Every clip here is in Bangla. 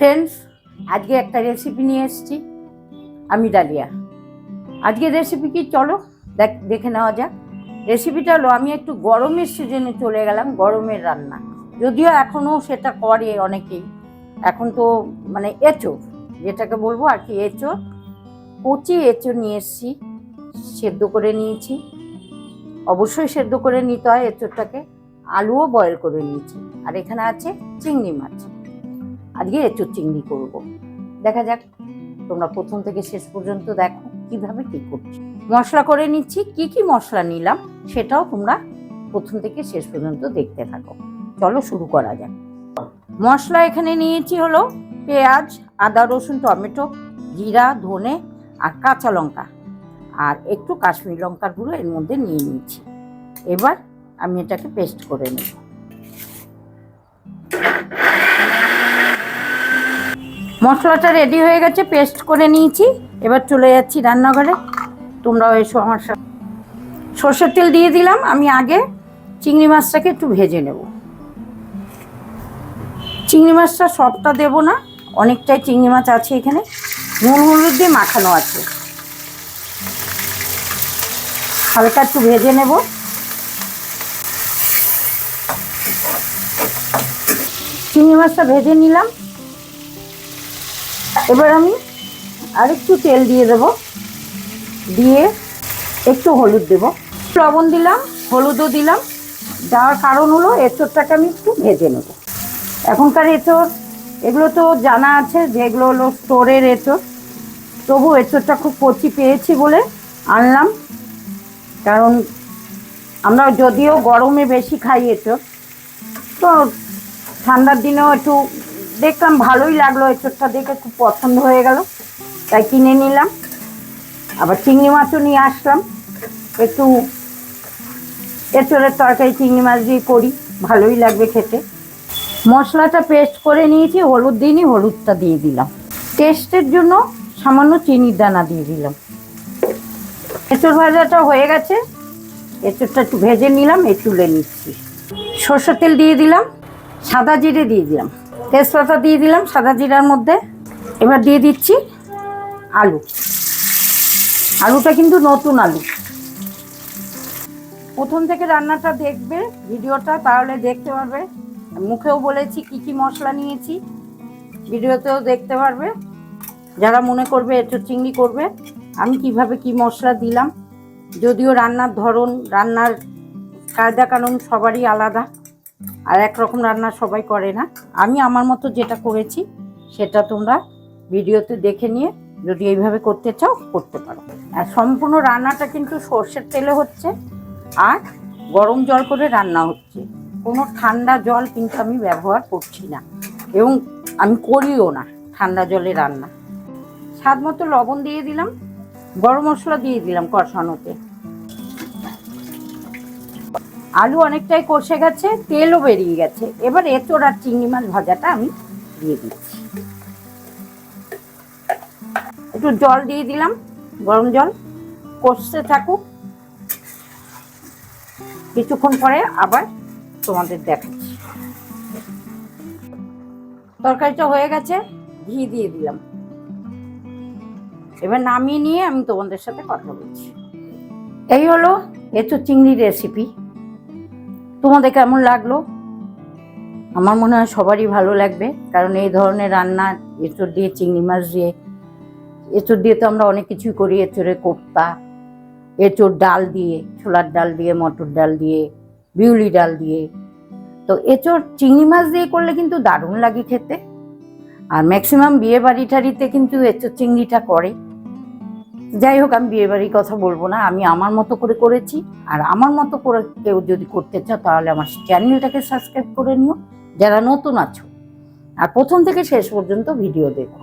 ফ্রেন্ডস আজকে একটা রেসিপি নিয়ে এসেছি, আমি ডালিয়া। আজকে রেসিপি কি? চলো, দেখ, দেখে নেওয়া যাক। রেসিপিটা হলো, আমি একটু গরমের সিজনে চলে গেলাম, গরমের রান্না। যদিও এখনও সেটা করে অনেকেই। এখন তো মানে এঁচোড় যেটাকে বলব আর কি, এঁচো। কচি এঁচো নিয়ে এসেছি, সেদ্ধ করে নিয়েছি। অবশ্যই সেদ্ধ করে নিতে হয় এঁচোড়টাকে আলুও বয়েল করে নিয়েছি। আর এখানে আছে চিংড়ি মাছ। আজকে এঁচোড় চিংড়ি করব। দেখা যাক, তোমরা প্রথম থেকে শেষ পর্যন্ত দেখো কীভাবে কি করছি। মশলা করে নিচ্ছি, কি কি মশলা নিলাম সেটাও তোমরা প্রথম থেকে শেষ পর্যন্ত দেখতে থাকো। চলো শুরু করা যাক। মশলা এখানে নিয়েছি হলো পেঁয়াজ, আদা, রসুন, টমেটো, জিরা, ধনে আর কাঁচা লঙ্কা। আর একটু কাশ্মীর লঙ্কার গুঁড়ো এর মধ্যে নিয়ে নিয়েছি। এবার আমি এটাকে পেস্ট করে নেব। মশলাটা রেডি হয়ে গেছে পেস্ট করে নিয়েছি। এবার চলে যাচ্ছি রান্নাঘরে। তোমরাও এসো আমার সাথে। সর্ষের তেল দিয়ে দিলাম, আমি আগে চিংড়ি মাছটাকে একটু ভেজে নেব। চিংড়ি মাছটা সবটা দেব না, অনেকটাই চিংড়ি মাছ আছে এখানে। নুন, হলুদ দিয়ে মাখানো আছে। হালকা একটু ভেজে নেব। চিংড়ি মাছটা ভেজে নিলাম। এবার আমি আরেকটু তেল দিয়ে দেব। দিয়ে একটু হলুদ দেব। লবণ দিলাম, হলুদও দিলাম। দেওয়ার কারণ হলো এঁচোড়টাকে আমি একটু ভেজে নেব। এখনকার এঁচোড়, এগুলো তো জানা আছে যে এগুলো হলো স্টোরের এঁচোড়। তবু এঁচোড়টা খুব কচি পেয়েছি বলে আনলাম। কারণ আমরা যদিও গরমে বেশি খাই এঁচোড়, তো ঠান্ডার দিনেও একটু দেখলাম ভালোই লাগল এঁচোড়টা দেখে খুব পছন্দ হয়ে গেল। তাই কিনে নিলাম। আবার চিংড়ি মাছও নিয়ে আসলাম। একটু এঁচোড়ের তরকারি চিংড়ি মাছ দিয়ে করি, ভালোই লাগবে খেতে। মশলাটা পেস্ট করে নিয়েছি, হলুদ দিইনি, হলুদটা দিয়ে দিলাম। টেস্টের জন্য সামান্য চিনির দানা দিয়ে দিলাম। এঁচোড় ভাজাটা হয়ে গেছে। এঁচোড়টা একটু ভেজে নিলাম এ তুলে নিচ্ছি। সর্ষের তেল দিয়ে দিলাম, সাদা জিরে দিয়ে দিলাম। তেজপাতা দিয়ে দিলাম সাদা জিরার মধ্যে। এবার দিয়ে দিচ্ছি আলু। আলুটা কিন্তু নতুন আলু। প্রথম থেকে রান্নাটা দেখবে, ভিডিওটা তাহলে দেখতে পারবে। মুখেও বলেছি কি কি মশলা নিয়েছি, ভিডিওতেও দেখতে পারবে। যারা মনে করবে একটু চিংড়ি করবে, আমি কীভাবে কি মশলা দিলাম। যদিও রান্নার ধরন, রান্নার কায়দা কানুন সবারই আলাদা। আর একরকম রান্না সবাই করে না। আমি আমার মতো যেটা করেছি, সেটা তোমরা ভিডিওতে দেখে নিয়ে যদি এইভাবে করতে চাও, করতে পারো। আর সম্পূর্ণ রান্নাটা কিন্তু সর্ষের তেলে হচ্ছে, আর গরম জল করে রান্না হচ্ছে। কোনো ঠান্ডা জল কিন্তু আমি ব্যবহার করছি না, এবং আমি করিও না ঠান্ডা জলে রান্না। স্বাদ মতো লবণ দিয়ে দিলাম, গরম মশলা দিয়ে দিলাম কষানোতে। আলু অনেকটাই কষে গেছে, তেলও বেরিয়ে গেছে। এবার এঁচোড় আর চিংড়ি মাছ ভাজাটা আমি দিয়ে দিচ্ছি। একটু জল দিয়ে দিলাম, গরম জল। কষতে থাকুক। কিছুক্ষণ পরে আবার তোমাদের দেখাচ্ছি। তরকারিটা হয়ে গেছে, ঘি দিয়ে দিলাম। এবার নামিয়ে নিয়ে আমি তোমাদের সাথে কথা বলছি। এই হলো এঁচোড় চিংড়ি রেসিপি তোমাদের কেমন লাগল? আমার মনে হয় সবারই ভালো লাগবে, কারণ এই ধরনের রান্না, এঁচোড় দিয়ে চিংড়ি মাছ দিয়ে, এঁচোড় দিয়ে তো আমরা অনেক কিছুই করি এঁচোড়ের কোপ্তা, এঁচোড় ডাল দিয়ে, ছোলার ডাল দিয়ে, মটর ডাল দিয়ে, বিউলি ডাল দিয়ে। তো এঁচোড় চিংড়ি মাছ দিয়ে করলে কিন্তু দারুণ লাগে খেতে। আর ম্যাক্সিমাম বিয়ে বাড়ি টাড়িতে কিন্তু এঁচোড় চিংড়িটা করে। যাই হোক, আমি বিয়ে বাড়ির কথা বলব না। আমি আমার মতো করে করেছি। আর আমার মতো করে কেউ যদি করতে চাও, তাহলে আমার চ্যানেলটাকে সাবস্ক্রাইব করে নিও। যারা নতুন আছো, আর প্রথম থেকে শেষ পর্যন্ত ভিডিও দেখো।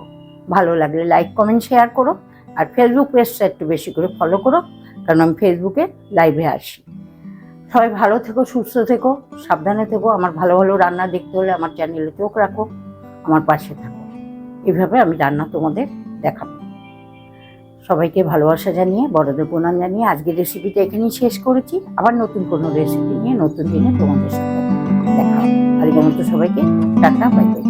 ভালো লাগলে লাইক, কমেন্ট, শেয়ার করো। আর ফেসবুক পেজটা একটু বেশি করে ফলো করো, কারণ আমি ফেসবুকে লাইভে আসি। সবাই ভালো থেকো, সুস্থ থেকো, সাবধানে থেকো। আমার ভালো ভালো রান্না দেখতে হলে আমার চ্যানেলে চোখ রাখো, আমার পাশে থাকো। এভাবে আমি রান্না তোমাদের দেখাবো। সবাইকে ভালোবাসা জানিয়ে, বড়দের প্রণাম জানিয়ে আজকের রেসিপিটা এখানেই শেষ করেছি। আবার নতুন কোনো রেসিপি নিয়ে, নতুন দিনে তোমাদের সাথে দেখা আজকের মতো সবাইকে টাটা বাই বাই